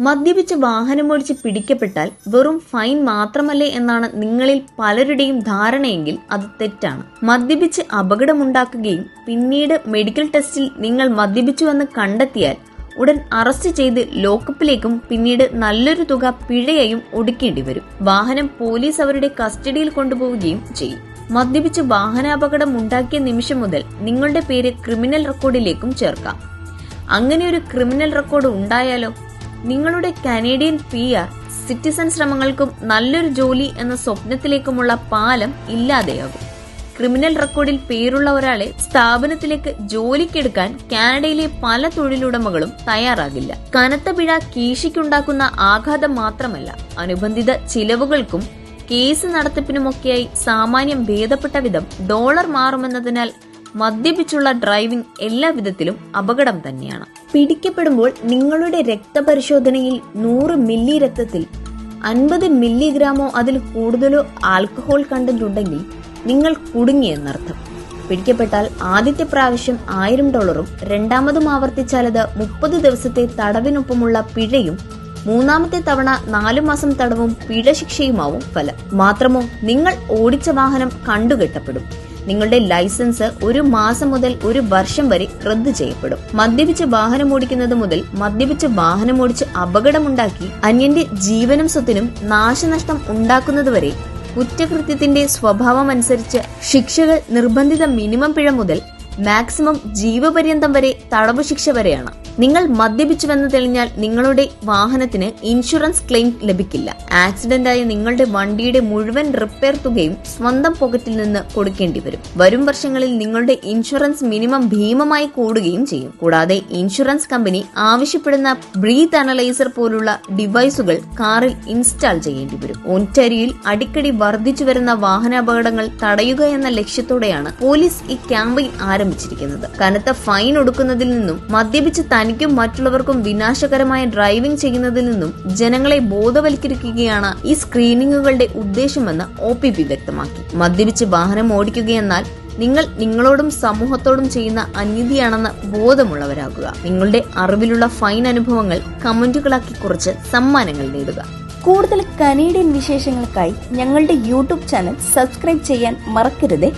മദ്യപിച്ച് വാഹനമോടിച്ച് പിടിക്കപ്പെട്ടാൽ വെറും ഫൈൻ മാത്രമല്ലേ എന്നാണ് നിങ്ങളിൽ പലരുടെയും ധാരണയെങ്കിൽ അത് തെറ്റാണ്. മദ്യപിച്ച് അപകടമുണ്ടാക്കുകയും പിന്നീട് മെഡിക്കൽ ടെസ്റ്റിൽ നിങ്ങൾ മദ്യപിച്ചുവെന്ന് കണ്ടെത്തിയാൽ ഉടൻ അറസ്റ്റ് ചെയ്ത് ലോക്കപ്പിലേക്കും പിന്നീട് നല്ലൊരു തുക പിഴയായും ഒടുക്കേണ്ടി വരും. വാഹനം പോലീസ് അവരുടെ കസ്റ്റഡിയിൽ കൊണ്ടുപോവുകയും ചെയ്യും. മദ്യപിച്ച് വാഹനാപകടം ഉണ്ടാക്കിയ നിമിഷം മുതൽ നിങ്ങളുടെ പേര് ക്രിമിനൽ റെക്കോർഡിലേക്കും ചേർക്കാം. അങ്ങനെ ഒരു ക്രിമിനൽ റെക്കോർഡ് ഉണ്ടായാലോ? നിങ്ങളുടെ കനേഡിയൻ പി ആർ സിറ്റിസൺ ശ്രമങ്ങൾക്കും നല്ലൊരു ജോലി എന്ന സ്വപ്നത്തിലേക്കുമുള്ള പാലം ഇല്ലാതെയാകും. ക്രിമിനൽ റെക്കോർഡിൽ പേരുള്ള ഒരാളെ സ്ഥാപനത്തിലേക്ക് ജോലിക്കെടുക്കാൻ കാനഡയിലെ പല തൊഴിലുടമകളും തയ്യാറാകില്ല. കനത്ത പിഴ കീശയ്ക്കുണ്ടാക്കുന്ന ആഘാതം മാത്രമല്ല അനുബന്ധിത ചിലവുകൾക്കും കേസ് നടത്തിപ്പിനുമൊക്കെയായി സാമാന്യം ഭേദപ്പെട്ട വിധം ഡോളർ മാറുമെന്നതിനാൽ മദ്യപിച്ചുള്ള ഡ്രൈവിംഗ് എല്ലാവിധത്തിലും അപകടം തന്നെയാണ്. പിടിക്കപ്പെടുമ്പോൾ നിങ്ങളുടെ രക്തപരിശോധനയിൽ നൂറ് മില്ലി രക്തത്തിൽ അൻപത് മില്ലിഗ്രാമോ അതിൽ കൂടുതലോ ആൽക്കഹോൾ കണ്ടന്റ് ഉണ്ടെങ്കിൽ നിങ്ങൾ കുടുങ്ങിയെന്നർത്ഥം പിടിക്കപ്പെട്ടാൽ ആദ്യത്തെ പ്രാവശ്യം ആയിരം ഡോളറും രണ്ടാമതും ആവർത്തിച്ചാൽ അത് മുപ്പത് ദിവസത്തെ തടവിനൊപ്പമുള്ള പിഴയും മൂന്നാമത്തെ തവണ നാലു മാസം തടവും പിഴ ശിക്ഷയുമാവും ഫലം. മാത്രമോ നിങ്ങൾ ഓടിച്ച വാഹനം കണ്ടുകെട്ടപ്പെടും. നിങ്ങളുടെ ലൈസൻസ് ഒരു മാസം മുതൽ ഒരു വർഷം വരെ റദ്ദു ചെയ്യപ്പെടും. മദ്യപിച്ച് വാഹനം ഓടിക്കുന്നത് മുതൽ മദ്യപിച്ച് വാഹനം ഓടിച്ച് അപകടമുണ്ടാക്കി അന്യന്റെ ജീവനും സ്വത്തിനും നാശനഷ്ടം ഉണ്ടാക്കുന്നതുവരെ കുറ്റകൃത്യത്തിന്റെ സ്വഭാവമനുസരിച്ച് ശിക്ഷകൾ നിർബന്ധിത മിനിമം പിഴ മുതൽ മാക്സിമം ജീവപര്യന്തം വരെ തടവു ശിക്ഷ വരെയാണ്. നിങ്ങൾ മദ്യപിച്ചുവെന്ന് തെളിഞ്ഞാൽ നിങ്ങളുടെ വാഹനത്തിന് ഇൻഷുറൻസ് ക്ലെയിം ലഭിക്കില്ല. ആക്സിഡന്റായ നിങ്ങളുടെ വണ്ടിയുടെ മുഴുവൻ റിപ്പയർ തുകയും സ്വന്തം പോക്കറ്റിൽ നിന്ന് കൊടുക്കേണ്ടി വരും. വരും വർഷങ്ങളിൽ നിങ്ങളുടെ ഇൻഷുറൻസ് മിനിമം ഭീമമായി കൂടുകയും ചെയ്യും. കൂടാതെ ഇൻഷുറൻസ് കമ്പനി ആവശ്യപ്പെടുന്ന ബ്രീത്ത് അനലൈസർ പോലുള്ള ഡിവൈസുകൾ കാറിൽ ഇൻസ്റ്റാൾ ചെയ്യേണ്ടി വരും. ഒന്റരിയിൽ അടിക്കടി വർദ്ധിച്ചു വരുന്ന വാഹനാപകടങ്ങൾ തടയുക എന്ന ലക്ഷ്യത്തോടെയാണ് പോലീസ് ഈ ക്യാമ്പയിൻ ആരംഭിച്ചിരിക്കുന്നത്. കനത്ത ഫൈൻ ഒടുക്കുന്നതിൽ നിന്നും മദ്യപിച്ച് തനിക്കും മറ്റുള്ളവർക്കും വിനാശകരമായ ഡ്രൈവിംഗ് ചെയ്യുന്നതിൽ നിന്നും ജനങ്ങളെ ബോധവൽക്കരിക്കുകയാണ് ഈ സ്ക്രീനിങ്ങുകളുടെ ഉദ്ദേശമെന്ന് ഒ പി പി വ്യക്തമാക്കി. മദ്യപിച്ച് വാഹനം ഓടിക്കുകയെന്നാൽ നിങ്ങൾ നിങ്ങളോടും സമൂഹത്തോടും ചെയ്യുന്ന അനീതിയാണെന്ന് ബോധമുള്ളവരാകുക. നിങ്ങളുടെ അറിവിലുള്ള ഫൈൻ അനുഭവങ്ങൾ കമന്റുകളാക്കി കുറച്ച് സമ്മാനങ്ങൾ നേടുക. കൂടുതൽ കനേഡിയൻ വിശേഷങ്ങൾക്കായി ഞങ്ങളുടെ യൂട്യൂബ് ചാനൽ സബ്സ്ക്രൈബ് ചെയ്യാൻ മറക്കരുത്.